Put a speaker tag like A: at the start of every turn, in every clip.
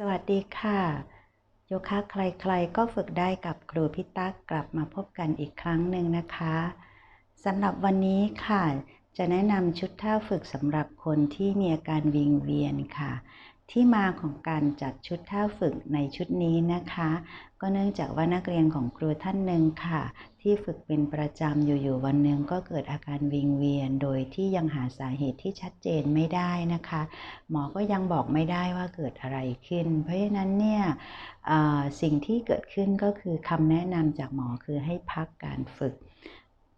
A: สวัสดีค่ะ โยคะใครๆก็ฝึกได้กับครูพิตักกลับมาพบกันอีกครั้งหนึ่งนะคะสำหรับวันนี้ค่ะ จะแนะนำชุดท่าฝึกสำหรับคนที่มีอาการวิงเวียนค่ะ ที่มาของการจัดชุดท่าฝึกในชุดนี้นะคะ ก็เนื่องจากว่านักเรียนของครูท่านหนึ่งค่ะ ที่ฝึกเป็นประจำอยู่ๆวันหนึ่งก็เกิดอาการวิงเวียน โดยที่ยังหาสาเหตุที่ชัดเจนไม่ได้นะคะ หมอก็ยังบอกไม่ได้ว่าเกิดอะไรขึ้น เพราะฉะนั้นเนี่ยสิ่งที่เกิดขึ้นก็คือคำแนะนำจากหมอคือให้พักการฝึก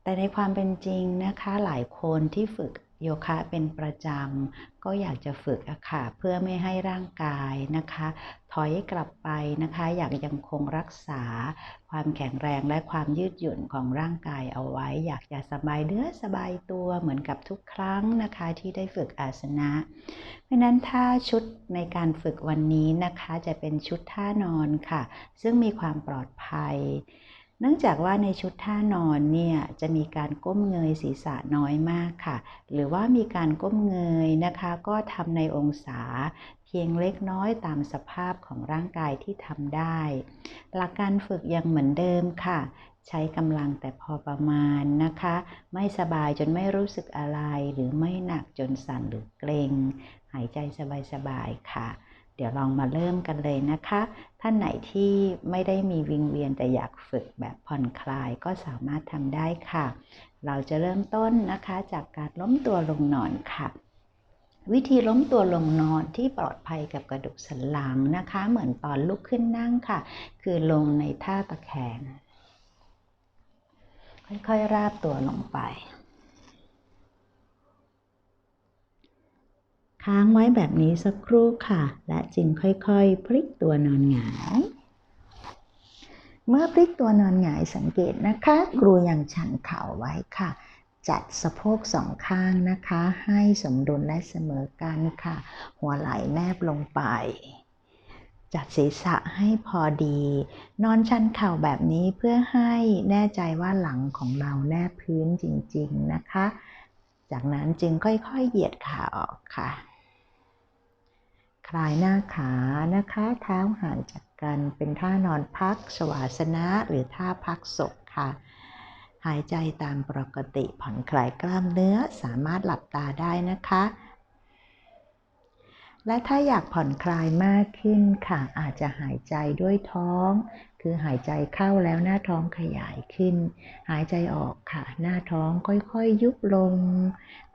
A: แต่ในความเป็นจริงนะคะหลายคนที่ฝึก โยคะเป็นประจำ ก็อยากจะฝึกอะค่ะเพื่อไม่ให้ร่างกายนะคะ ถอยกลับไปนะคะ อยากยังคงรักษา ความแข็งแรงและความยืดหยุ่นของร่างกายเอาไว้ อยากจะสบายเนื้อสบายตัวเหมือนกับทุกครั้งนะคะที่ได้ฝึกอาสนะ เพราะนั้นถ้าชุดในการฝึกวันนี้นะคะ จะเป็นชุดท่านอนค่ะ ซึ่งมีความปลอดภัย เนื่องจากว่าในชุดท่านอนเนี่ยจะมีการก้มเงยศีรษะน้อยมากค่ะ หรือว่ามีการก้มเงยนะคะ ก็ทำในองศาเพียงเล็กน้อยตามสภาพของร่างกายที่ทำได้ หลักการฝึกยังเหมือนเดิมค่ะ ใช้กำลังแต่พอประมาณนะคะ ไม่สบายจนไม่รู้สึกอะไร หรือไม่หนักจนสั่นหรือเกร็ง หายใจสบายๆค่ะ เดี๋ยวลองมาเริ่มกันเลยนะคะ ท่านไหนที่ไม่ได้มีวิงเวียนแต่อยากฝึกแบบผ่อนคลายก็สามารถทำได้ค่ะ เราจะเริ่มต้นนะคะจากการล้มตัวลงนอนค่ะ วิธีล้มตัวลงนอนที่ปลอดภัยกับกระดูกสันหลังนะคะ เหมือนตอนลุกขึ้นนั่งค่ะ คือลงในท่าตะแคงค่อยๆ ราบตัวลงไป ค้างไว้แบบนี้สักครู่ค่ะ และจึงค่อยๆ พลิกตัวนอนหงาย เมื่อพลิกตัวนอนหงายสังเกตนะคะครูยังชันเข่าไว้ค่ะ จัดสะโพกสองข้างนะคะ ให้สมดุลและเสมอกันค่ะ หัวไหล่แนบลงไป จัดศีรษะให้พอดี นอนชันเข่าแบบนี้เพื่อให้แน่ใจว่าหลังของเราแนบพื้นจริง ๆ นะคะ จากนั้นจึงค่อยๆ เหยียดขาออกค่ะ คลายหน้าขานะคะ เท้าห่างจากกันเป็นท่านอนพักสวาสนะหรือท่าพักศกค่ะ หายใจตามปกติผ่อนคลายกล้ามเนื้อสามารถหลับตาได้นะคะ และถ้าอยากผ่อนคลายมากขึ้นค่ะ อาจจะหายใจด้วยท้อง คือหายใจเข้าแล้วหน้าท้องขยายขึ้น หายใจออกค่ะ หน้าท้องค่อยๆยยุบลง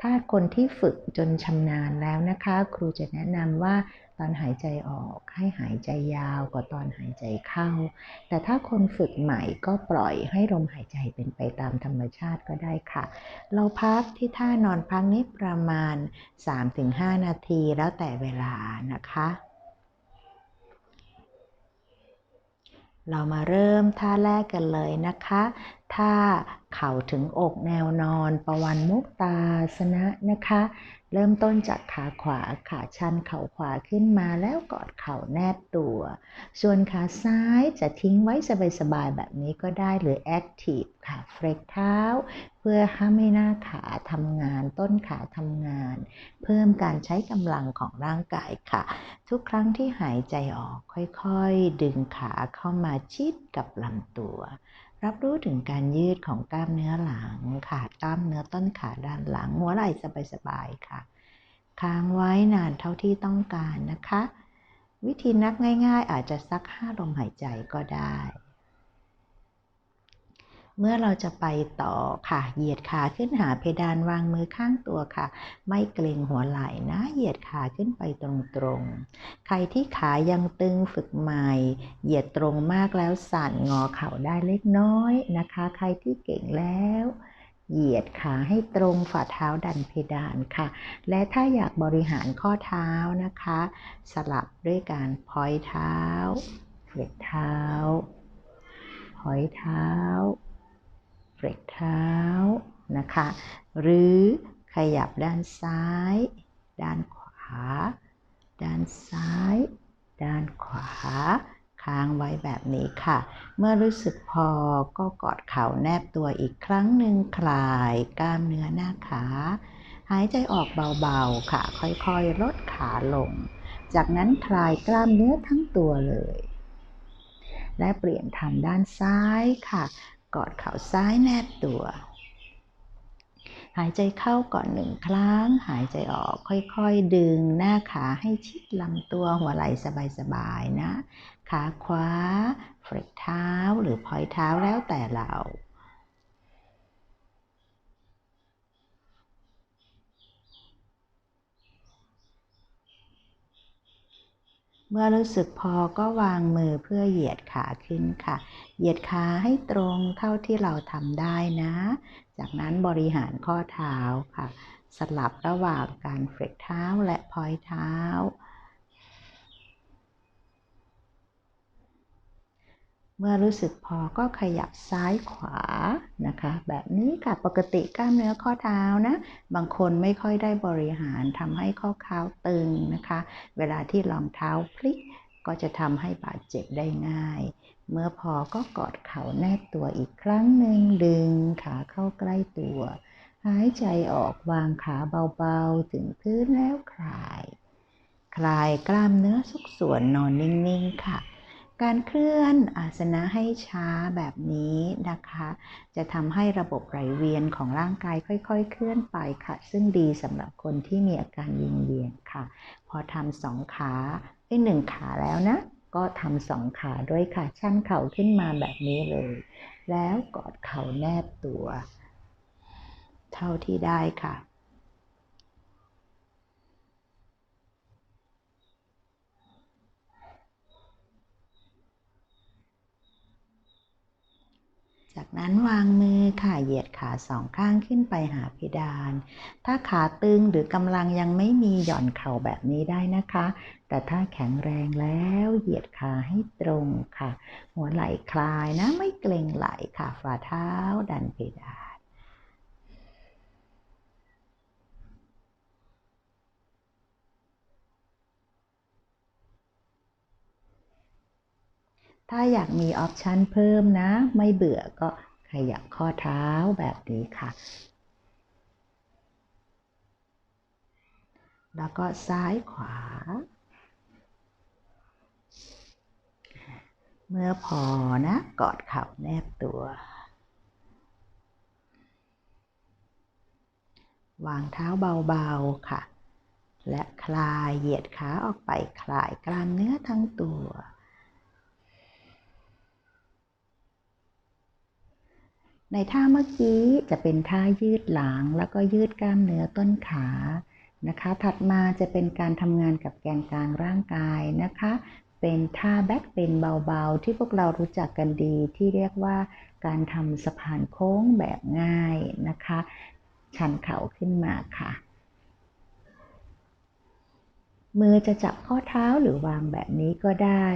A: ถ้าคนที่ฝึกจนชำนาญแล้วนะคะ ครูจะแนะนำว่า ตอนหายใจออกให้หายใจยาวกว่าตอนหายใจเข้า แต่ถ้าคนฝึกใหม่ก็ปล่อยให้ลมหายใจเป็นไปตามธรรมชาติก็ได้ค่ะ เราพักที่ท่านอนพักนี้ประมาณ 3-5 นาทีแล้วแต่เวลานะคะ เรามาเริ่มท่าแรกกันเลยนะคะ ท่าเข่าถึงอกแนวนอน ประวันมุกตาสนะนะคะ เริ่มต้นจากขาขวาขาชันเข่าขวาขึ้นมาแล้วกอดเข่าแนบตัว ส่วนขาซ้ายจะทิ้งไว้สบายๆแบบนี้ก็ได้หรือแอคทีฟค่ะเฟรกเท้า เพื่อให้หน้าขาทำงาน ต้นขาทำงาน เพิ่มการใช้กำลังของร่างกายค่ะ ทุกครั้งที่หายใจออกค่อยๆ ดึงขาเข้ามาชิดกับลำตัว รับรู้ถึงการยืดของกล้ามเนื้อหลังขากล้ามเนื้อต้นขาด้านหลัง หัวไหล่สบายๆค่ะ ค้างไว้นานเท่าที่ต้องการนะคะ วิธีนับง่ายๆ อาจจะสักห้าลมหายใจก็ได้ เมื่อเราจะไปต่อค่ะ เหยียดขาขึ้นหาเพดานวางมือข้างตัวค่ะ ไม่เกรงหัวไหล่นะ เหยียดขาขึ้นไปตรงๆ ใครที่ขายังตึงฝึกใหม่ เหยียดตรงมากแล้วสั่นงอเข่าได้เล็กน้อยนะคะ ใครที่เก่งแล้วเหยียดขาให้ตรงฝ่าเท้าดันเพดานค่ะ และถ้าอยากบริหารข้อเท้านะคะ สลับด้วยการพอยเท้าเฟลกเท้า พอยเท้า เกเท้านะคะ หรือขยับด้านซ้าย ด้านขวา ด้านซ้าย ด้านขวา ค้างไว้แบบนี้ค่ะ เมื่อรู้สึกพอก็กอดเข่าแนบตัวอีกครั้งหนึ่งคลายกล้ามเนื้อหน้าขา หายใจออกเบาๆค่ะ ค่อยๆ ลดขาลง จากนั้นคลายกล้ามเนื้อทั้งตัวเลยและเปลี่ยนทำด้านซ้ายค่ะ กอดเข่าซ้ายแนบตัว หายใจเข้าก่อนหนึ่งครั้ง หายใจออกค่อยๆ ดึงหน้าขาให้ชิดลำตัวหัวไหล่สบายๆนะ ขาขวาเฟรกเท้าหรือพอยเท้าแล้วแต่เรา เมื่อรู้สึกพอก็วางมือเพื่อเหยียดขาขึ้นค่ะ เหยียดขาให้ตรงเท่าที่เราทำได้นะ จากนั้นบริหารข้อเท้าค่ะ สลับระหว่างการเฟรกเท้าและพอยเท้า เมื่อรู้สึกพอก็ขยับซ้ายขวานะคะ แบบนี้ค่ะปกติกล้ามเนื้อข้อเท้านะ บางคนไม่ค่อยได้บริหารทำให้ข้อเท้าตึงนะคะ เวลาที่รองเท้าพลิกก็จะทำให้บาดเจ็บได้ง่าย เมื่อพอก็กอดเข่าแนบตัวอีกครั้งหนึ่งดึงขาเข้าใกล้ตัว หายใจออกวางขาเบาๆ ถึงพื้นแล้วคลาย คลายกล้ามเนื้อทุกส่วนนอนนิ่งๆค่ะ การเคลื่อนอาสนะให้ช้าแบบนี้นะคะ จะทำให้ระบบไหลเวียนของร่างกายค่อยๆ เคลื่อนไปค่ะ ซึ่งดีสำหรับคนที่มีอาการวิงเวียนค่ะ พอทำสองขาได้หนึ่งขาแล้วนะ ก็ทำสองขาด้วยค่ะชันเข่าขึ้นมาแบบนี้เลย แล้วกอดเข่าแนบตัว เท่าที่ได้ค่ะ นั้นวางมือค่ะเหยียดขาสองข้างขึ้นไปหาเพดาน ถ้าขาตึงหรือกำลังยังไม่มีหย่อนเข่าแบบนี้ได้นะคะ แต่ถ้าแข็งแรงแล้วเหยียดขาให้ตรงค่ะ หัวไหล่คลายนะไม่เกร็งไหล่ค่ะฝ่าเท้าดันเพดาน ถ้าอยากมีออปชันเพิ่มนะ ไม่เบื่อก็ขยับข้อเท้าแบบนี้ค่ะ แล้วก็ซ้ายขวา เมื่อพอนะ กอดเข่าแนบตัว วางเท้าเบาๆค่ะ และคลายเหยียดขาออกไปคลายกล้ามเนื้อทั้งตัว ในท่าเมื่อกี้จะเป็นท่ายืดหลังแล้วก็ยืดกล้ามเนื้อต้นขานะคะ ถัดมาจะเป็นการทำงานกับแกนกลางร่างกายนะคะ เป็นท่าแบ็กเป็นเบาๆ ที่พวกเรารู้จักกันดีที่เรียกว่าการทำสะพานโค้งแบบง่ายนะคะ ชันเข่าขึ้นมาค่ะ มือจะจับข้อเท้าหรือวางแบบนี้ก็ได้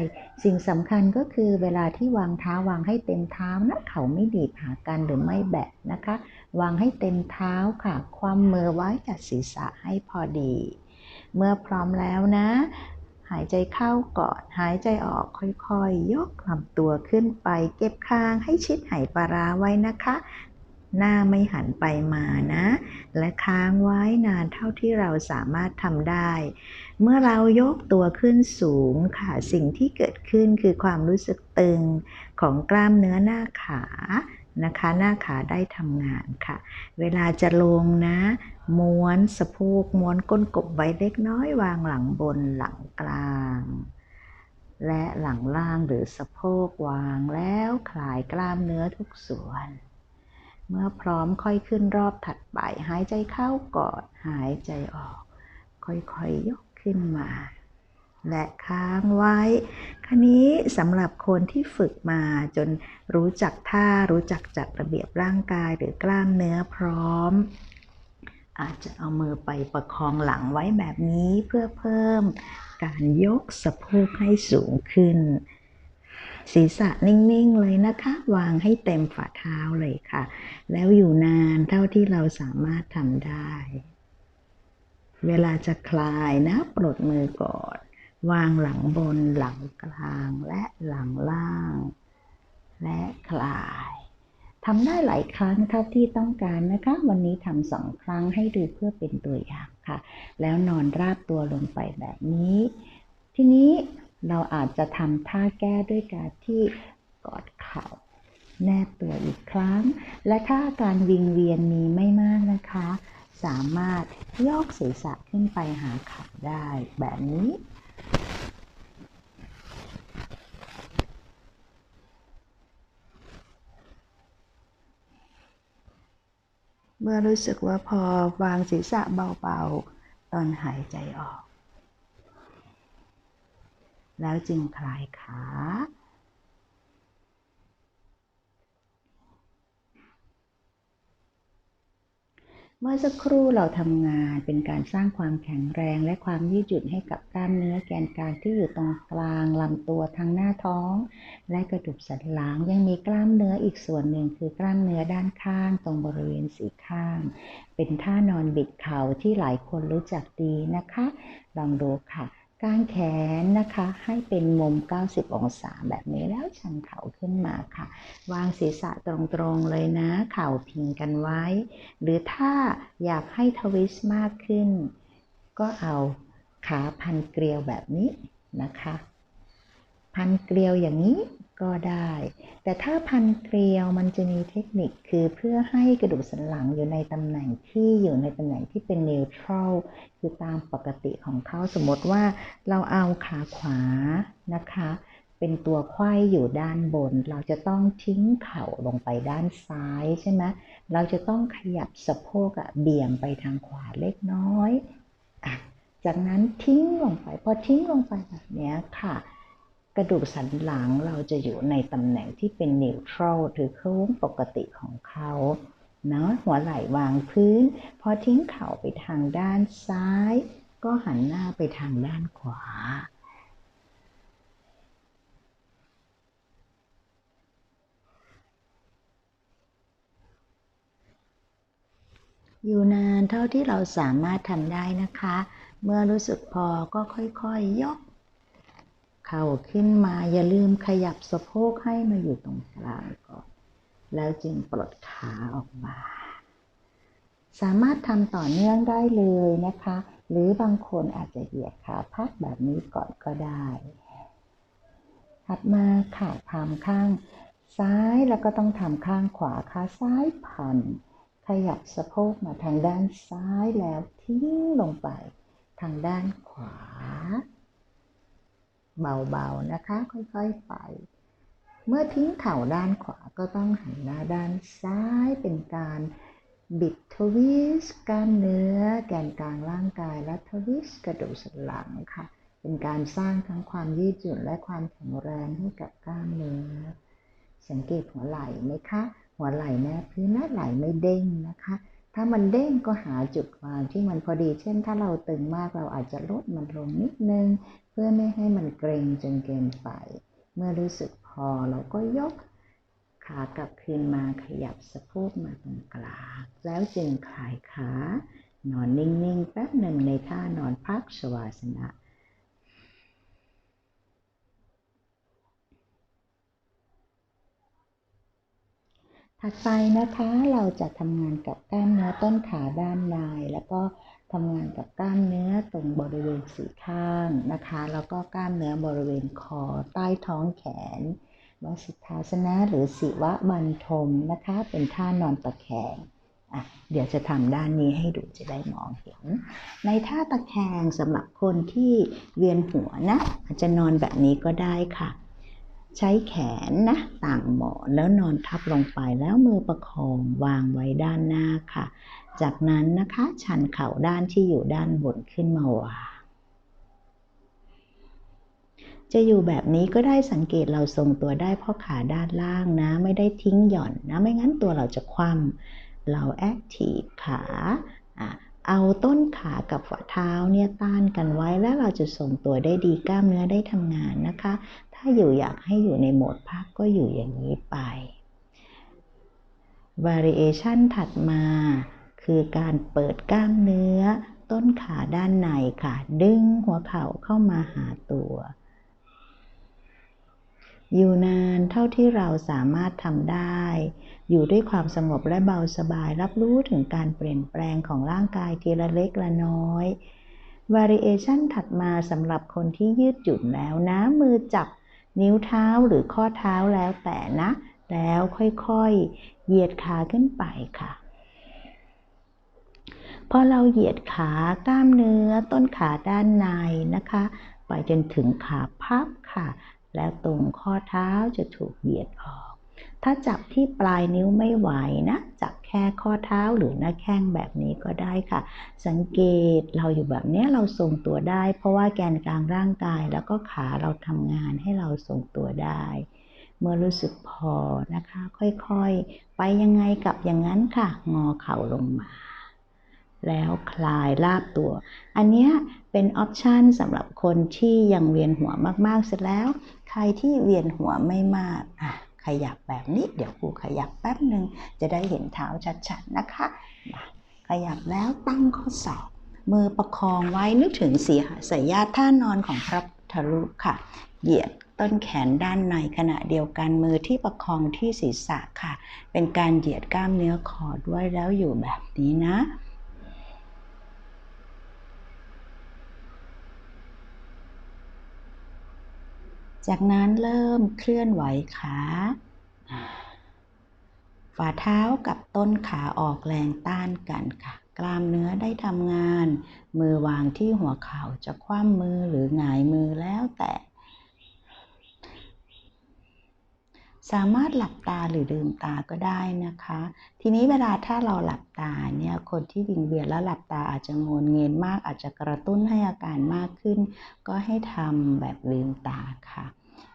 A: สิ่งสำคัญก็คือเวลาที่วางเท้าวางให้เต็มเท้านะเขาไม่ดีบหากันหรือไม่แบะนะคะ วางให้เต็มเท้าค่ะ ความมือไว้จัดศีรษะให้พอดี เมื่อพร้อมแล้วนะ หายใจเข้าก่อนหายใจออกค่อยๆยกลำตัวขึ้นไป เก็บคางให้ชิดไหปลาราไว้นะคะ หน้าไม่หันไปมานะ และค้างไว้นานเท่าที่เราสามารถทำได้ เมื่อเรายกตัวขึ้นสูงค่ะ สิ่งที่เกิดขึ้นคือความรู้สึกตึงของกล้ามเนื้อหน้าขานะคะ หน้าขาได้ทำงานค่ะ เวลาจะลงนะ ม้วนสะโพกม้วนก้นกบไว้เล็กน้อยวางหลังบนหลังกลาง และหลังล่างหรือสะโพกวางแล้วคลายกล้ามเนื้อทุกส่วน เมื่อพร้อมค่อยขึ้นรอบถัดไป หายใจเข้าก่อนหายใจออก ค่อยๆยกขึ้นมา และค้างไว้ ครนี้สำหรับคนที่ฝึกมาจนรู้จักท่ารู้จักจัดระเบียบร่างกายหรือกล้ามเนื้อพร้อม อาจจะเอามือไปประคองหลังไว้แบบนี้เพื่อเพิ่มการยกสะโพกให้สูงขึ้น ศีรษะนิ่งๆเลยนะคะ วางให้เต็มฝ่าเท้าเลยค่ะ แล้วอยู่นานเท่าที่เราสามารถทำได้ เวลาจะคลายนะ ปลดมือก่อน วางหลังบนหลังกลางและหลังล่าง และคลายทำได้หลายครั้งเท่าที่ต้องการนะคะ วันนี้ทำสองครั้งให้ดูเพื่อเป็นตัวอย่างค่ะ แล้วนอนราบตัวลงไปแบบนี้ ทีนี้ เราอาจจะทำท่าแก้ด้วยการที่กอดเข่าแนบตัวอีกครั้ง และถ้าการวิงเวียนมีไม่มากนะคะ สามารถยกศีรษะขึ้นไปหาขาได้แบบนี้ เมื่อรู้สึกว่าพอวางศีรษะเบาๆ ตอนหายใจออก แล้วจึงคลายขา เมื่อสักครู่เราทำงานเป็นการสร้างความแข็งแรงและความยืดหยุ่นให้กับกล้ามเนื้อแกนกลางที่อยู่ตรงกลางลำตัวทางหน้าท้อง และกระดูกสันหลังยังมีกล้ามเนื้ออีกส่วนหนึ่งคือกล้ามเนื้อด้านข้างตรงบริเวณสีข้าง เป็นท่านอนบิดเข่าที่หลายคนรู้จักดีนะคะ ลองดูค่ะ กางแขนนะคะ ให้เป็นมุม 90 องศาแบบนี้แล้วชันเข่าขึ้นมาค่ะ วางศีรษะตรงๆเลยนะ เข่าพิงกันไว้ หรือถ้าอยากให้ทวิสต์มากขึ้น ก็เอาขาพันเกลียวแบบนี้นะคะ พันเกลียวอย่างนี้ ก็ได้ แต่ถ้าพันเกลียวมันจะมีเทคนิคคือเพื่อให้กระดูกสันหลังอยู่ในตำแหน่งที่อยู่ในตำแหน่งที่เป็นนิวทรัลคือตามปกติของเขาสมมติว่าเราเอาขาขวานะคะ เป็นตัวไขว้อยู่ด้านบน เราจะต้องทิ้งเข่าลงไปด้านซ้ายใช่ไหมเราจะต้องขยับสะโพกอะเบี่ยงไปทางขวาเล็กน้อยอจากนั้นทิ้งลงไปพอทิ้งลงไปแบบนี้ค่ะ กระดูกสันหลังเราจะอยู่ในตำแหน่งที่เป็นนิวทรัลหรือโค้งปกติของเขาเนาะหัวไหล่วางพื้น พอทิ้งเข่าไปทางด้านซ้าย ก็หันหน้าไปทางด้านขวา อยู่นานเท่าที่เราสามารถทำได้นะคะ เมื่อรู้สึกพอก็ค่อยๆยก เข่าขึ้นมาอย่าลืมขยับสะโพกให้มาอยู่ตรงกลางก่อน แล้วจึงปลดขาออกมา สามารถทำต่อเนื่องได้เลยนะคะ หรือบางคนอาจจะเหยียดขาพักแบบนี้ก่อนก็ได้ ถัดมาขาพามข้างซ้ายแล้วก็ต้องทำข้างขวาขาซ้ายพันขยับสะโพกมาทางด้านซ้ายแล้วทิ้งลงไป ทางด้านขวา เบาๆนะคะ ค่อยๆไป เมื่อทิ้งเข่าด้านขวาก็ต้องหันหน้าด้านซ้ายเป็นการบิดทวิสกล้ามเนื้อ แกนกลางร่างกายและทวิสกระดูกสันหลังค่ะ เป็นการสร้างทั้งความยืดหยุ่นและความแข็งแรงให้กับกล้ามเนื้อ สังเกตหัวไหล่ไหมคะ หัวไหล่แนบพื้นหน้าไหล่ไม่เด้งนะคะ ถ้ามันเด้งก็หาจุดวางที่มันพอดี เช่น ถ้าเราตึงมากเราอาจจะลดมันลงนิดนึง เพื่อไม่ให้มันเกร็งจนเกินไป เมื่อรู้สึกพอเราก็ยกขากลับคืนมาขยับสะโพกมาตรงกลางแล้วจึงคลายขานอนนิ่งๆแป๊บหนึ่งในท่านอนพักสวาสนะ ถัดไปนะคะเราจะทำงานกับกล้ามเนื้อต้นขาด้านในแล้วก็ทำงานกับกล้ามเนื้อตรงบริเวณสีข้างนะคะ แล้วก็กล้ามเนื้อบริเวณคอใต้ท้องแขนวสิทาสนะหรือสิวะบันทมนะคะ เป็นท่านอนตะแคงอะเดี๋ยวจะทำด้านนี้ให้ดูจะได้มองเห็น ในท่าตะแคงสำหรับคนที่เวียนหัวนะอาจจะนอนแบบนี้ก็ได้ค่ะ ใช้แขนนะต่างหมอนแล้วนอนทับลงไปแล้วมือประคองวางไว้ด้านหน้าค่ะ จากนั้นนะคะชันเข่าด้านที่อยู่ด้านบนขึ้นมาวางจะอยู่แบบนี้ก็ได้สังเกตเราทรงตัวได้เพราะขาด้านล่างนะ ไม่ได้ทิ้งหย่อนนะ ไม่งั้นตัวเราจะคว่ำเราแอคทีฟขาเอาต้นขากับฝ่าเท้าเนี่ยต้านกันไว้แล้วเราจะทรงตัวได้ดีกล้ามเนื้อได้ทำงานนะคะ ถ้าอยู่อยากให้อยู่ในโหมดพักก็อยู่อย่างนี้ไป variation ถัดมา คือการเปิดกล้ามเนื้อ ต้นขาด้านในค่ะ ดึงหัวเข่าเข้ามาหาตัว อยู่นานเท่าที่เราสามารถทำได้ อยู่ด้วยความสงบและเบาสบาย รับรู้ถึงการเปลี่ยนแปลงของร่างกายทีละเล็กละน้อย variation ถัดมาสำหรับคนที่ยืดหยุ่นแล้วนะ มือจับ นิ้วเท้าหรือข้อเท้าแล้วแต่นะ แล้วค่อยๆ เหยียดขาขึ้นไปค่ะ พอเราเหยียดขากล้ามเนื้อต้นขาด้านในนะคะ ไปจนถึงขาพับค่ะ แล้วตรงข้อเท้าจะถูกเหยียดออก ถ้าจับที่ปลายนิ้วไม่ไหวนะ จับแค่ข้อเท้าหรือหน้าแข้งแบบนี้ก็ได้ค่ะ สังเกตเราอยู่แบบนี้เราทรงตัวได้ เพราะว่าแกนกลางร่างกายแล้วก็ขาเราทำงานให้เราทรงตัวได้ เมื่อรู้สึกพอนะคะ ค่อยๆ ไปยังไงกับอย่างนั้นค่ะ งอเข่าลงมาแล้วคลายลาบตัว อันนี้เป็นออปชันสำหรับคนที่ยังเวียนหัวมากๆ เสร็จแล้ว ใครที่เวียนหัวไม่มากอะ ขยับแบบนี้ เดี๋ยวครูขยับแป๊บหนึ่งจะได้เห็นเท้าชัดๆนะคะมาขยับแล้วตั้งข้อศอกมือประคองไว้นึกถึงเสีหสายญาติท่านอนของพระพุทธรูปค่ะ เหยียดต้นแขนด้านในขณะเดียวกันมือที่ประคองที่ศีรษะค่ะ เป็นการเหยียดกล้ามเนื้อคอด้วยแล้วอยู่แบบนี้นะ จากนั้นเริ่มเคลื่อนไหวขา ฝ่าเท้ากับต้นขาออกแรงต้านกันค่ะ กล้ามเนื้อได้ทำงาน มือวางที่หัวเข่าจะคว่ำมือหรือหงายมือแล้วแต่ สามารถหลับตาหรือลืมตาก็ได้นะคะ ทีนี้เวลาถ้าเราหลับตาเนี่ยคนที่วิงเวียนแล้วหลับตาอาจจะงนเงินมาก อาจจะกระตุ้นให้อาการมากขึ้น ก็ให้ทำแบบลืมตาค่ะ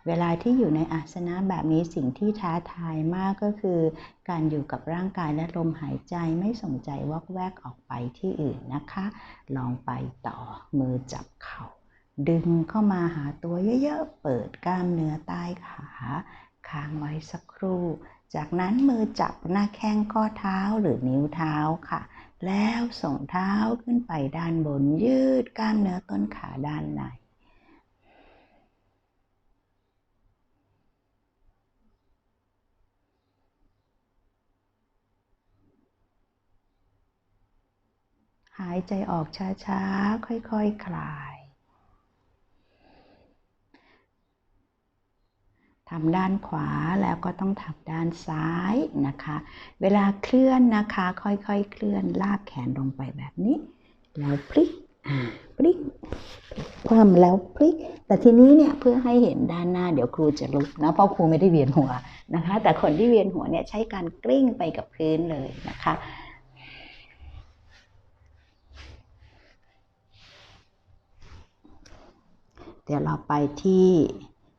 A: เวลาที่อยู่ในอาสนะแบบนี้สิ่งที่ท้าทายมากก็คือ การอยู่กับร่างกายและลมหายใจไม่สนใจวอกแวกออกไปที่อื่นนะคะ ลองไปต่อมือจับเข่าดึงเข้ามาหาตัวเยอะๆ เปิดกล้ามเนื้อใต้ขา ค้างไว้สักครู่ จากนั้นมือจับหน้าแข้งข้อเท้าหรือนิ้วเท้าค่ะ แล้วส่งเท้าขึ้นไปด้านบนยืดกล้ามเนื้อต้นขาด้านในหายใจออกช้าๆ ค่อยๆคคลาย ทำด้านขวาแล้วก็ต้องทำด้านซ้ายนะคะ เวลาเคลื่อนนะคะ ค่อยๆ เคลื่อนลากแขนลงไปแบบนี้ แล้วพลิกพลิกคว่ำแล้วพลิก แต่ทีนี้เนี่ยเพื่อให้เห็นด้านหน้าเดี๋ยวครูจะลุกนะเพราะครูไม่ได้เวียนหัวนะคะ แต่คนที่เวียนหัวเนี่ยใช้การกลิ้งไปกับพื้นเลยนะคะเดี๋ยวเราไปที่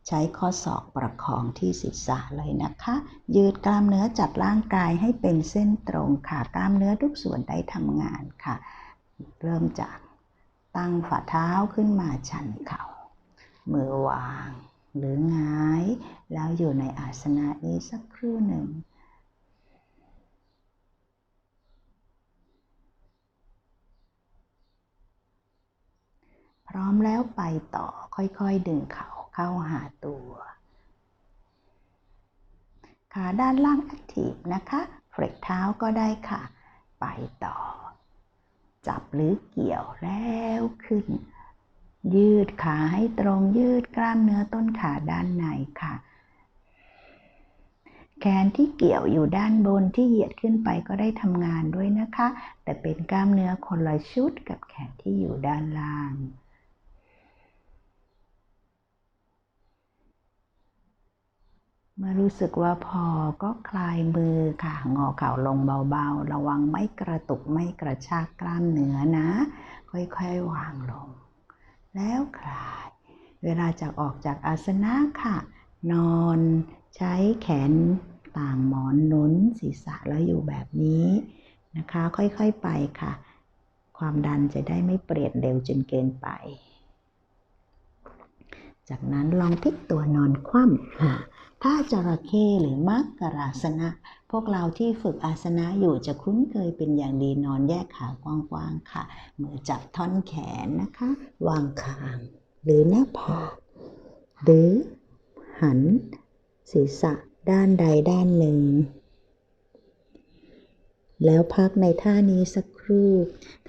A: ใช้ข้อศอกประคองที่ศีรษะเลยนะคะ ยืดกล้ามเนื้อจัดร่างกายให้เป็นเส้นตรงค่ะ กล้ามเนื้อทุกส่วนได้ทำงานค่ะ เริ่มจากตั้งฝ่าเท้าขึ้นมาชันเขา่า มือวางหรือหงาย แล้วอยู่ในอาสนะนี้สักครู่หนึ่งพร้อมแล้วไปต่อค่อยๆดึงเข่า เข้าหาตัว ขาด้านล่างแอคทีฟนะคะเฟรกเท้าก็ได้ค่ะ ไปต่อ จับหรือเกี่ยวแล้วขึ้น ยืดขาให้ตรงยืดกล้ามเนื้อต้นขาด้านในค่ะ แขนที่เกี่ยวอยู่ด้านบนที่เหยียดขึ้นไปก็ได้ทำงานด้วยนะคะ แต่เป็นกล้ามเนื้อคนละชุดกับแขนที่อยู่ด้านล่าง เมื่อรู้สึกว่าพอก็คลายมือค่ะ งอเข่าลงเบาๆ ระวังไม่กระตุกไม่กระชากกล้ามเนื้อนะ ค่อยๆวางลง แล้วคลาย เวลาจะออกจากอาสนะค่ะ นอนใช้แขนต่างหมอนนุนศีรษะแล้วอยู่แบบนี้นะคะ ค่อยๆไปค่ะ ความดันจะได้ไม่เปลี่ยนเร็วจนเกินไป จากนั้นลองพลิกตัวนอนคว่ำถ้าจระเข้หรือมักกราสนะ พวกเราที่ฝึกอาสนะอยู่จะคุ้นเคยเป็นอย่างดีนอนแยกขากว้างๆค่ะ มือจับท่อนแขนนะคะ วางคาง หรือหน้าผากหรือหัน ศีรษะด้านใดด้านหนึ่ง แล้วพักในท่านี้สักครู่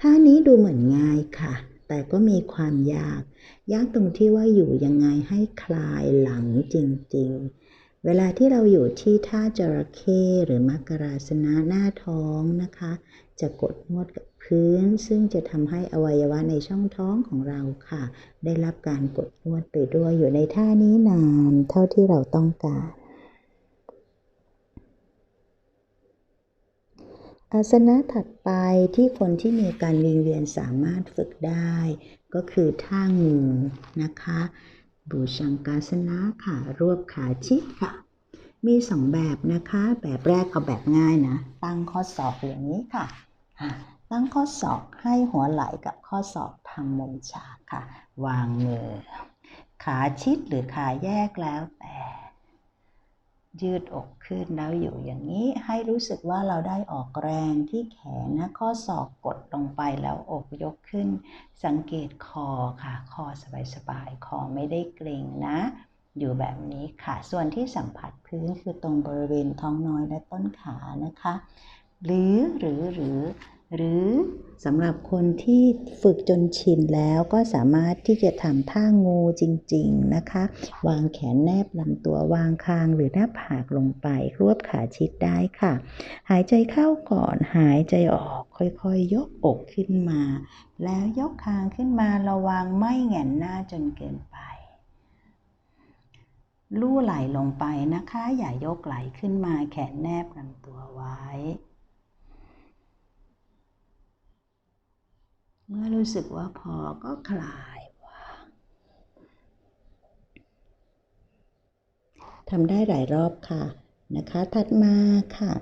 A: ท่านี้ดูเหมือนง่ายค่ะ แต่ก็มีความยาก ยากตรงที่ว่าอยู่ยังไงให้คลายหลังจริงๆ เวลาที่เราอยู่ที่ท่าจระเข้หรือมักกราสนะหน้าท้องนะคะ จะกดนวดกับพื้น ซึ่งจะทำให้อวัยวะในช่องท้องของเราค่ะ ได้รับการกดนวดไปด้วยอยู่ในท่านี้นานเท่าที่เราต้องการ อาสนะถัดไปที่คนที่มีอาการวิงเวียนสามารถฝึกได้ ก็คือท่างูนะคะบูชังกาสนะค่ะรวบขาชิดค่ะ มีสองแบบนะคะ แบบแรกเอาแบบง่ายนะ ตั้งข้อศอกอย่างนี้ค่ะอะตั้งข้อศอกให้หัวไหล่กับข้อศอกทำมุมฉากค่ะ วางมือ ขาชิดหรือขาแยกแล้วแต่ ยืดอกขึ้นแล้วอยู่อย่างนี้ให้รู้สึกว่าเราได้ออกแรงที่แขนนะข้อศอกกดลงไปแล้วอกยกขึ้น สังเกตคอค่ะ คอสบายๆคอไม่ได้เกร็งนะ อยู่แบบนี้ค่ะ ส่วนที่สัมผัสพื้นคือตรงบริเวณท้องน้อยและต้นขานะคะ หรือหรือหรือ หรือสำหรับคนที่ฝึกจนชินแล้วก็สามารถที่จะทำท่างูจริง ๆนะคะ วางแขนแนบลำตัววางคางหรือหน้าผากลงไป รวบขาชิดได้ค่ะ หายใจเข้าก่อนหายใจออกค่อยๆยกอกขึ้นมา แล้วยกคางขึ้นมาระวังไม่แหงนหน้าจนเกินไปลู่ไหลลงไปนะคะ อย่ายกไหลขึ้นมาแขนแนบลำตัวไว้ เมื่อรู้สึกว่าพอก็คลายวางทำได้หลายรอบค่ะนะคะถัดมาค่ะ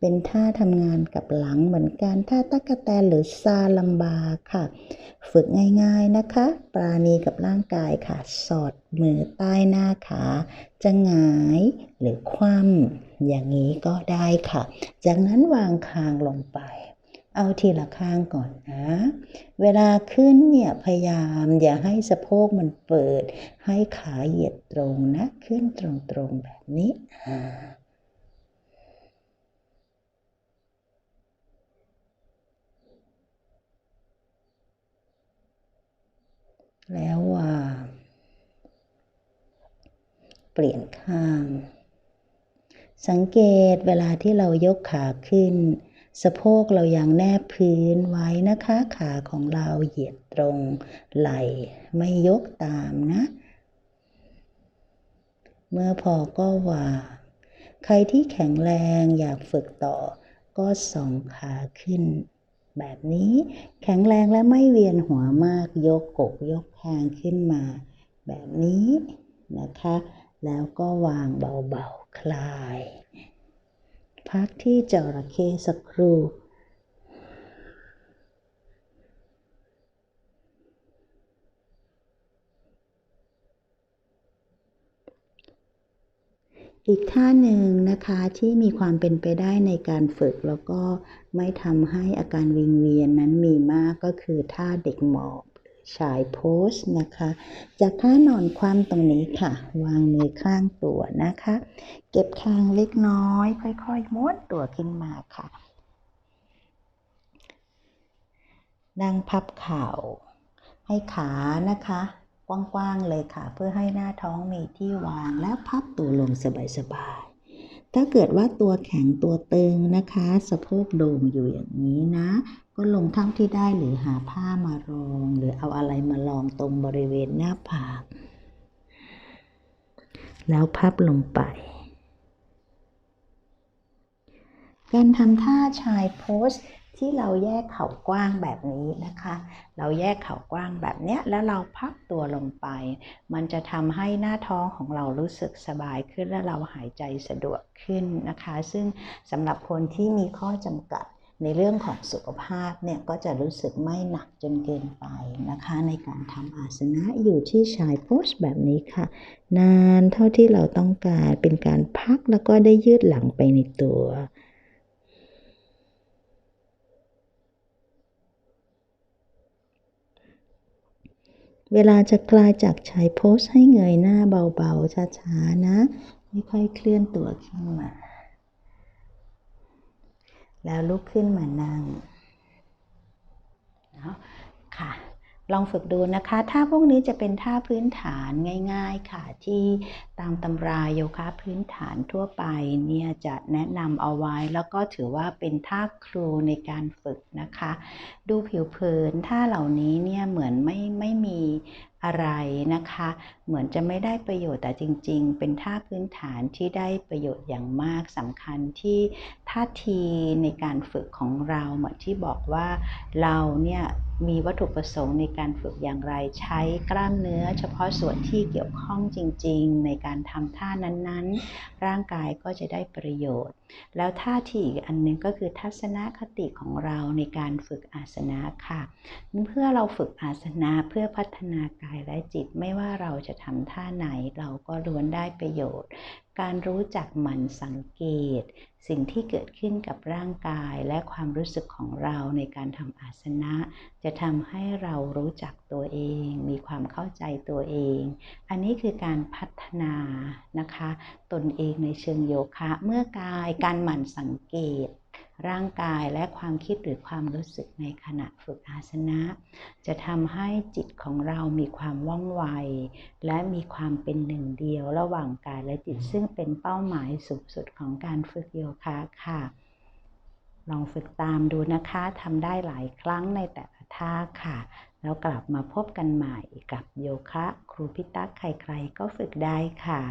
A: เป็นท่าทำงานกับหลังเหมือนกันท่าตักกะแตนหรือซาลัมบาค่ะ ฝึกง่ายๆนะคะ ปราณีกับร่างกายค่ะ สอดมือใต้หน้าขา จะหงายหรือคว่ำอย่างนี้ก็ได้ค่ะ จากนั้นวางคางลงไป เอาทีละข้างก่อนนะ เวลาขึ้นเนี่ยพยายามอย่าให้สะโพกมันเปิด ให้ขาเหยียดตรงนะ ขึ้นตรงๆแบบนี้อ่าแล้ววาเปลี่ยนข้าง สังเกตเวลาที่เรายกขาขึ้น สะโพกเรายังแนบพื้นไว้นะคะ ขาของเราเหยียดตรงไหล่ไม่ยกตามนะ เมื่อพอก็วางใครที่แข็งแรงอยากฝึกต่อ ก็สองขาขึ้น แบบนี้แข็งแรงและไม่เวียนหัวมากยกกกยกคางขึ้นมา แบบนี้นะคะ แล้วก็วางเบาๆ คลาย พักที่จระเข้สักครู่อีกท่าหนึ่งนะคะที่มีความเป็นไปได้ในการฝึกแล้วก็ไม่ทำให้อาการวิงเวียนนั้นมีมากก็คือท่าเด็กหมอบ ชายโพสนะคะ จากท่านอนคว่ำตรงนี้ค่ะ วางมือข้างตัวนะคะ เก็บคางเล็กน้อย ค่อยๆม้วนตัวขึ้นมาค่ะ นั่งพับเข่า ให้ขานะคะกว้างๆเลยค่ะ เพื่อให้หน้าท้องมีที่วางแล้วพับตัวลงสบายๆ ถ้าเกิดว่าตัวแข็งตัวตึงนะคะ สะโพกโด่งอยู่อย่างนี้นะ ก็ลงเท่าที่ได้หรือหาผ้ามารอง หรือเอาอะไรมาลองตรงบริเวณหน้าผาก แล้วพับลงไป การทำท่าชายโพส ที่เราแยกเข่ากว้างแบบนี้นะคะ เราแยกเข่ากว้างแบบเนี้ยแล้วเราพับตัวลงไป มันจะทำให้หน้าท้องของเรารู้สึกสบายขึ้นและเราหายใจสะดวกขึ้นนะคะ ซึ่งสำหรับคนที่มีข้อจำกัดในเรื่องของสุขภาพเนี่ยก็จะรู้สึกไม่หนักจนเกินไปนะคะ ในการทำอาสนะอยู่ที่ชายโพสแบบนี้ค่ะ นานเท่าที่เราต้องการเป็นการพักแล้วก็ได้ยืดหลังไปในตัว เวลาจะกลายจากชายโพสให้เงยหน้าเบาๆ ช้าๆ นะ ไม่ค่อยเคลื่อนตัวขึ้นมา แล้วลุกขึ้นมานั่งเนาะค่ะ ลองฝึกดูนะคะท่าพวกนี้จะเป็นท่าพื้นฐานง่าย ๆค่ะ ที่ตามตำราโยคะพื้นฐานทั่วไปเนี่ยจะแนะนำเอาไว้ แล้วก็ถือว่าเป็นท่าครูในการฝึกนะคะ ดูผิวเผินท่าเหล่านี้เนี่ยเหมือนไม่ไม่มี อะไรนะคะ เหมือนจะไม่ได้ประโยชน์แต่จริง ๆ เป็นท่าพื้นฐานที่ได้ประโยชน์อย่างมากสำคัญที่ท่าทีในการฝึกของเราเหมือนที่บอกว่าเราเนี่ยมีวัตถุประสงค์ในการฝึกอย่างไรใช้กล้ามเนื้อ เฉพาะส่วนที่เกี่ยวข้องจริง ๆ ในการทำท่านั้นๆ ร่างกายก็จะได้ประโยชน์ แล้วท่าที่อีกอันนึงก็คือทัศนคติของเราในการฝึกอาสนะค่ะ เพื่อเราฝึกอาสนะเพื่อพัฒนากายและจิตไม่ว่าเราจะทำท่าไหนเราก็ล้วนได้ประโยชน์ การรู้จักหมั่นสังเกต สิ่งที่เกิดขึ้นกับร่างกายและความรู้สึกของเราในการทำอาสนะ จะทำให้เรารู้จักตัวเอง มีความเข้าใจตัวเอง อันนี้คือการพัฒนานะคะ ตนเองในเชิงโยคะ เมื่อกายการหมั่นสังเกต ร่างกายและความคิดหรือความรู้สึกในขณะฝึกอาสนะ จะทำให้จิตของเรามีความว่องไว และมีความเป็นหนึ่งเดียวระหว่างกายและจิตซึ่งเป็นเป้าหมายสูงสุดของการฝึกโยคะค่ะ ลองฝึกตามดูนะคะทำได้หลายครั้งในแต่ละท่าค่ะ แล้วกลับมาพบกันใหม่กับโยคะ ครูพิตักใครๆก็ฝึกได้ค่ะ